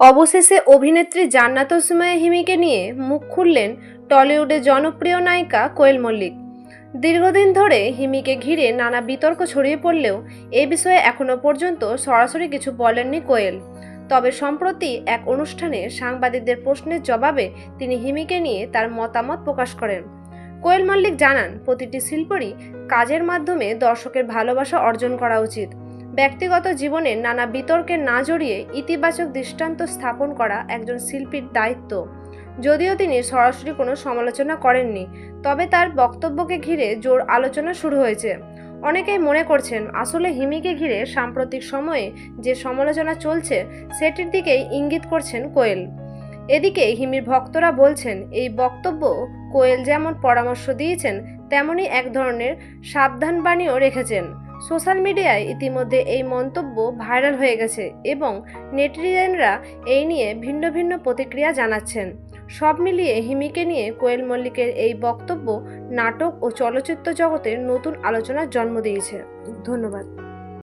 অবশেষে অভিনেত্রী জান্নাত ওসমায়া হিমিকে নিয়ে মুখ খুললেন টলিউডের জনপ্রিয় নায়িকা কোয়েল মল্লিক। দীর্ঘদিন ধরে হিমিকে ঘিরে নানা বিতর্ক ছড়িয়ে পড়লেও এ বিষয়ে এখনও পর্যন্ত সরাসরি কিছু বলেননি কোয়েল। তবে সম্প্রতি এক অনুষ্ঠানে সাংবাদিকদের প্রশ্নের জবাবে তিনি হিমিকে নিয়ে তার মতামত প্রকাশ করেন। কোয়েল মল্লিক জানান, প্রতিটি শিল্পরই কাজের মাধ্যমে দর্শকের ভালোবাসা অর্জন করা উচিত। ব্যক্তিগত জীবনে নানা বিতর্কে না জড়িয়ে ইতিবাচক দৃষ্টান্ত স্থাপন করা একজন শিল্পীর দায়িত্ব। যদিও তিনি সরাসরি কোনো সমালোচনা করেননি, তবে তার বক্তব্যকে ঘিরে জোর আলোচনা শুরু হয়েছে। অনেকেই মনে করছেন, আসলে হিমিকে ঘিরে সাম্প্রতিক সময়ে যে সমালোচনা চলছে, সেটির দিকেই ইঙ্গিত করছেন কোয়েল। এদিকে হিমির ভক্তরা বলছেন, এই বক্তব্য কোয়েল যেমন পরামর্শ দিয়েছেন তেমনই এক ধরনের সাবধানবাণীও রেখেছেন। সোশ্যাল মিডিয়ায় ইতিমধ্যে এই মন্তব্য ভাইরাল হয়ে গেছে এবং নেটিজেনরা এই নিয়ে ভিন্ন ভিন্ন প্রতিক্রিয়া জানাচ্ছেন। সব মিলিয়ে হিমিকে নিয়ে কোয়েল মল্লিকের এই বক্তব্য, নাটক ও চলচ্চিত্র জগতে নতুন আলোচনার জন্ম দিয়েছে। ধন্যবাদ।